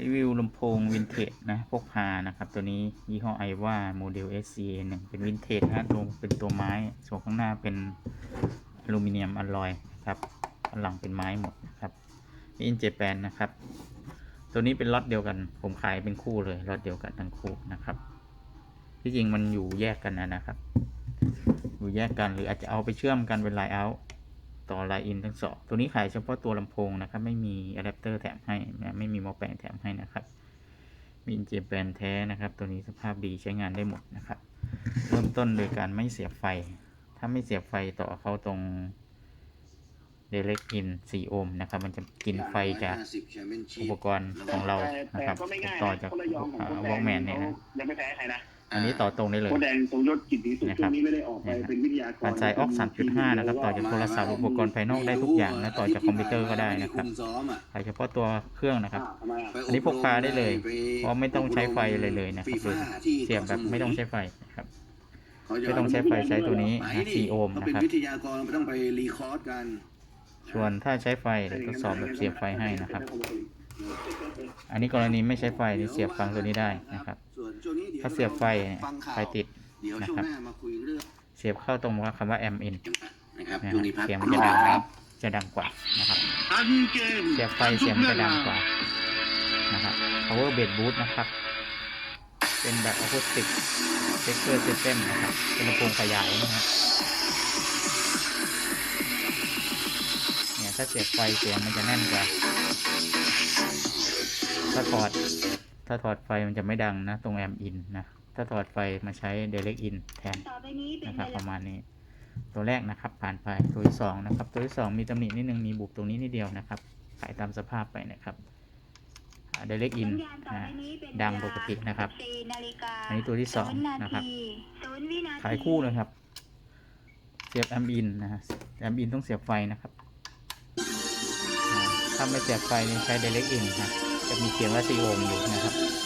รีวิวลำโพงวินเทจนะพกพานะครับ ตัวนี้ยี่ห้อไอว่าโมเดล SCA 1เป็นวินเทจนะตรงเป็นตัวไม้ส่วนข้างหน้าเป็นอลูมิเนียมอลลอยครับหลังเป็นไม้หมดนะครับอินเจแปนนะครับ ตัวนี้เป็นล็อตเดียวกัน ผมขายเป็นคู่เลยล็อตเดียวกันทั้งคู่นะครับ ที่จริงมันอยู่แยกกันนะนะครับ อยู่แยกกันหรืออาจจะเอาไปเชื่อมกันเป็นไลน์เอา ต่อไลน์อินทั้งสองตัวนี้ขายเฉพาะตัวลำโพงนะครับ ไม่มีอะแดปเตอร์แถมให้นะไม่มีหมอแปลงแถมให้นะครับมีอินเจแปนแท้นะครับ ตัวนี้สภาพดีใช้งานได้หมดนะครับ เริ่มต้นโดยการไม่เสียบไฟ ถ้าไม่เสียบไฟต่อเข้าตรงเดเ e กอิน4โอห์มนะครับ มันจะกินไฟจากอุปกรณ์ของเราแต่นะแต่ครับก็ไม่ง่ายต่อนะจากคนระยองของโค้ดวอลแมนเนี่ยนะยังไม่แพ้ใครนะ อันนี้ต่อตรงได้เลยโค้ดแดงทรงยศกิตติสุดนะคช่รัวบงนี้ไม่ได้ออกไปเป็นวิทยากรการใช้ออก 3.5 นะครับ ต่อจากโทรศัพท์อุปกรณ์ภายนอกได้ทุกอย่างนะต่อจากคอมพิวเตอร์ก็ได้นะครับขายเฉพาะตัวเครื่องนะครับอ่าทำไมอะอันนี้พกพาได้เลย เพราะไม่ต้องใช้ไฟเลยเลยนะครับเลยเสียบแบบไม่ต้องใช้ไฟนะครับไม่ต้องใช้ไฟใช้ตัวนี้นะ4โอห์มเขานะเป็นครับวิทยากรไม่ต้องไปรีคอร์ดกันส่วนถ้าใช้ไฟเดี๋ยวทดสอบแบบเสียบไฟให้นะครับ อันนี้กรณีไม่ใช้ไฟนี่เสียบฟังตัวนี้ได้นะครับ ส่วนช่วงนี้ดี๋ยวถ้าเสียบไฟเนี่ยฟังข่าวไฟติดเดี๋ยวนะช่วงครับหน้ามาคุยเรื่องเสียบเข้าตรงว่าคำว่า m in นะครับนะช่วงฮะนี้พักเสียงมันจะดังนะจะดังกว่านะครับอันเกมเสียบไฟเสียงมันจะดังกว่านะครับ power bed boost นะครับ เป็นแบบ acoustic speaker system นะครับ เป็นลำโพงขยายนะครับเนี่ยถ้าเสียบไฟเสียงมันจะแน่นกว่าถ้าถอด ถ้าถอดไฟมันจะไม่ดังนะ ตรงแอมอินนะ ถ้าถอดไฟมาใช้ direct in แทนต่อไปนี้เป็นนะครับเวปลาระมาณนี้ ตัวแรกนะครับผ่านไปตัวที่สองนะครับ ตัวที่สองมีตำหนินิดนึงมีบุบตรงนี้นิดเดียวนะครับขายตามสภาพไปนะครับเดเล็กอินสัญญาณต่อไปนี้เป็นดังปกตินะครับ14นาฬิกาอันนี้ตัวที่สองศูย์านะครับทีศูนย์วินาทีขายคู่นะครับ เสียบแอมอินนะฮะแอมอินต้องเสียบไฟนะครับอ่าถ้าไม่เสียบไฟนี่ใช้ Direct In นะ จะมีเขียนว่าซีโอมอยู่นะครับ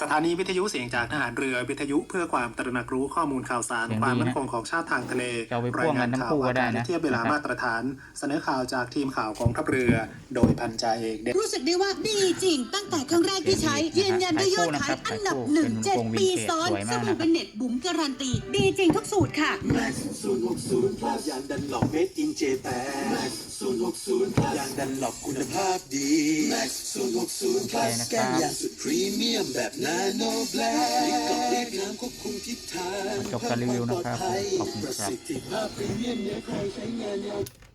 สถานีวิทยุเสียงจากทหารเรือวิทยุเพื่อความตระหนักรู้ข้อมูลข่าวสารเสียงดีความมั่นฮะคงของชาติทางทะเลจะเอาไปพ่วงกันทั้งคู่ก็ได้นะรายงานข่าวอากาศเทียบเวลานะครับมาตรฐาน เสนอข่าวจากทีมข่าวกองทัพเรือ โดยพันจ่าเอกเดชรู้สึกได้ว่าดีจริง ตั้งแต่ครั้งแรกที่ใช้ ยืนยันด้วยยอดขายอันดับหนึ่งเจ็ดปีซ้อนสวยสมากบู่นะครับเบนเน็ตบุ๋มการันตี ดีจริงทุกสูตรค่ะยางดันหลอกเมดอินเจแปน060ยางดันหลอกคุณภาพดี Max 060 plus นะครับแก้มยางสุดพรีเมียมแบบนาโนแบล็คกล่องเรียกน้ำควบคุมทิศทางจบการรีวิวนะครับเพิ่มขอบคุณครับ